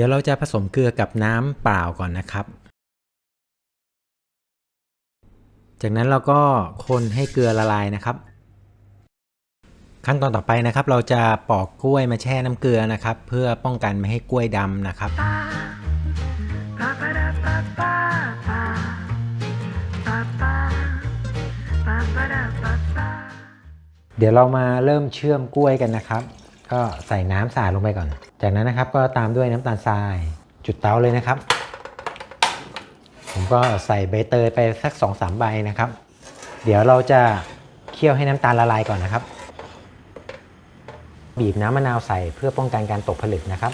ดี๋ยวเราจะผสมเกลือกับน้ำเปล่าก่อนนะครับ จากนั้นเราก็คนให้เกลือละลายนะครับ ขั้นตอนต่อไปนะครับ เราจะปอกกล้วยมาแช่น้ำเกลือนะครับ เพื่อป้องกันไม่ให้กล้วยดำนะครับ เดี๋ยวเรามาเริ่มเชื่อมกล้วยกันนะครับ ก็ใส่น้ำสาดลงไปก่อน จากนั้นนะครับก็ตามด้วยน้ำตาลทราย จุดเตาเลยนะครับ ผมก็ใส่ใบเตยไปสัก2อสามใบนะครับ เดี๋ยวเราจะเคี่ยวให้น้ำตาลละลายก่อนนะครับ บีบน้ำมะนาวใส่เพื่อป้องกันการตกผลึกนะครับ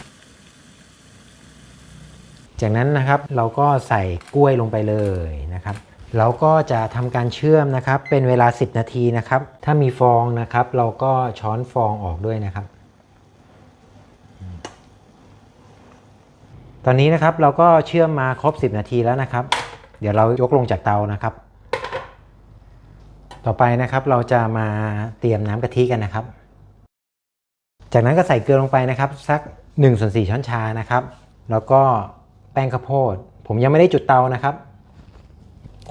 จากนั้นนะครับเราก็ใส่กล้วยลงไปเลยนะครับเราก็จะทำการเชื่อมนะครับ เป็นเวลา 10 นาทีนะครับ ถ้ามีฟองนะครับ เราก็ช้อนฟองออกด้วยนะครับ ตอนนี้นะครับเราก็เชื่อมมาครบ 10 นาทีแล้วนะครับ เดี๋ยวเรายกลงจากเตานะครับ ต่อไปนะครับเราจะมาเตรียมน้ำกะทิกันนะครับ จากนั้นก็ใส่เกลือลงไปนะครับ สัก1ส่วน4ช้อนชานะครับ แล้วก็แป้งข้าวโพด ผมยังไม่ได้จุดเตานะครับ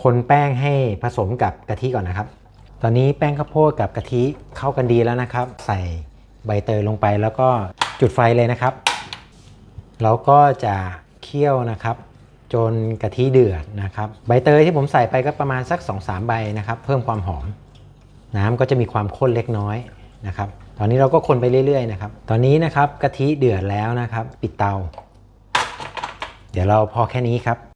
คนแป้งให้ผสมกับกะทิก่อนนะครับ ตอนนี้แป้งข้าวโพดกับกะทิเข้ากันดีแล้วนะครับ ใส่ใบเตยลงไปแล้วก็จุดไฟเลยนะครับ แล้วก็จะเคี่ยวนะครับ จนกะทิเดือดนะครับ ใบเตยที่ผมใส่ไปก็ประมาณสัก 2-3 ใบนะครับ เพิ่มความหอม น้ำก็จะมีความข้นเล็กน้อยนะครับ ตอนนี้เราก็คนไปเรื่อยๆนะครับ ตอนนี้นะครับกะทิเดือดแล้วนะครับ ปิดเตา เดี๋ยวเราพอแค่นี้ครับ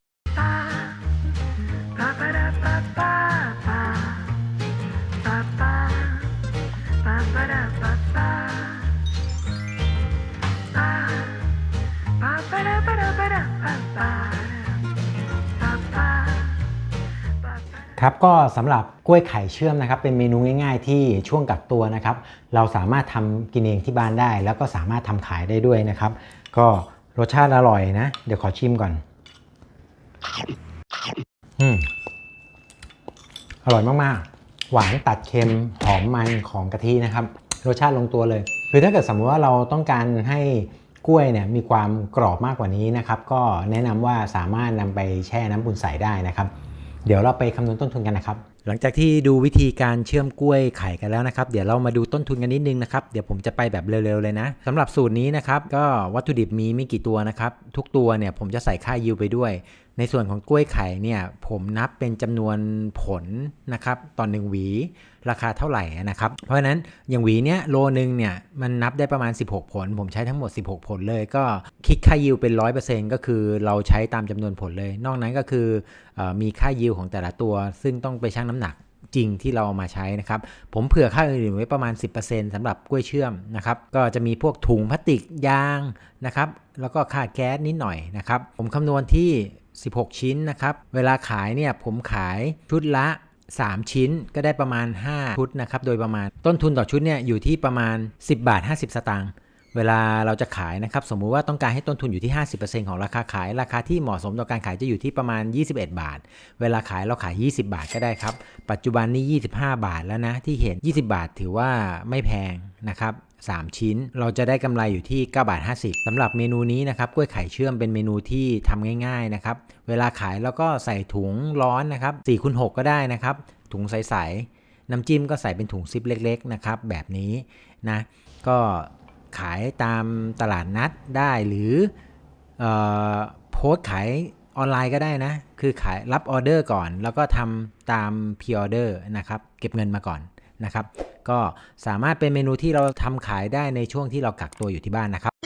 ครับก็สำหรับกล้วยไข่เชื่อมนะครับเป็นเมนูง่าย ๆ ที่ช่วงกักตัวนะครับ เราสามารถทำกินเองที่บ้านได้ แล้วก็สามารถทำขายได้ด้วยนะครับ ก็รสชาติอร่อยนะ เดี๋ยวขอชิมก่อนอืมอร่อยมากๆ หวานตัดเค็มหอมมันของกะทินะครับ รสชาติลงตัวเลยคือถ้าเกิดสมมติว่าเราต้องการให้กล้วยเนี่ยมีความกรอบมากกว่านี้นะครับ ก็แนะนำว่าสามารถนำไปแช่น้ำบุญใสได้นะครับ เดี๋ยวเราไปคำนวณต้นทุนกันนะครับ หลังจากที่ดูวิธีการเชื่อมกล้วยไข่กันแล้วนะครับ เดี๋ยวเรามาดูต้นทุนกันนิดนึงนะครับ เดี๋ยวผมจะไปแบบเร็วๆเลยนะสำหรับสูตรนี้นะครับ ก็วัตถุดิบมีไม่กี่ตัวนะครับ ทุกตัวเนี่ยผมจะใส่ค่ายิวไปด้วย ในส่วนของกล้วยไข่เนี่ยผมนับเป็นจำนวนผลนะครับต่อหนึ่งหวี ราคาเท่าไหร่นะครับ เพราะฉะนั้นอย่างหวีเนี้ยโลนึงเนี่ยมันนับได้ประมาณ 16 ผล ผมใช้ทั้งหมด 16 ผลเลย ก็คิดค่ายิวเป็น 100%ก็คือเราใช้ตามจำนวนผลเลย นอกนั้นก็คือออมีค่ายิวของแต่ละตัว ซึ่งต้องไปชั่งน้ำหนักจริงที่เราเอามาใช้นะครับ ผมเผื่อค่าอื่นๆไว้ประมาณ 10%สำหรับกล้วยเชื่อมนะครับ ก็จะมีพวกถุงพลาสติกยางนะครับ แล้วก็ค่าแก๊สนิดหน่อยนะครับ ผมคำนวณที่ 16 ชิ้นนะครับ เวลาขายเนี่ยผมขายชุดละ 3 ชิ้นก็ได้ประมาณ 5 ชุดนะครับ โดยประมาณต้นทุนต่อชุดเนี่ยอยู่ที่ประมาณ 10 บาท 50 สตางค์ เวลาเราจะขายนะครับ สมมุติว่าต้องการให้ต้นทุนอยู่ที่ 50%ของราคาขาย ราคาที่เหมาะสมต่อการขายจะอยู่ที่ประมาณ 21 บาท เวลาขายเราขาย 20 บาทก็ได้ครับ ปัจจุบันนี้ 25 บาทแล้วนะที่เห็น 20 บาทถือว่าไม่แพงนะครับ3 ชิ้น เราจะได้กำไรอยู่ที่9บาท50สำหรับเมนูนี้นะครับกล้วยไข่เชื่อมเป็นเมนูที่ทำง่าย ๆนะครับ เวลาขายเราก็ใส่ถุงร้อนนะครับ4คูณ6ก็ได้นะครับ ถุงใสๆน้ำจิ้มก็ใส่เป็นถุงซิปเล็ก ๆ นะครับ แบบนี้นะ ก็ ขายตามตลาดนัดได้หรือออโพสขายออนไลน์ก็ได้นะ คือขายรับออเดอร์ก่อน แล้วก็ทำตามพ r ออเดอร์นะครับ เก็บเงินมาก่อนนะครับ ก็สามารถเป็นเมนูที่เราทำขายได้ในช่วงที่เรากักตัวอยู่ที่บ้านนะครับ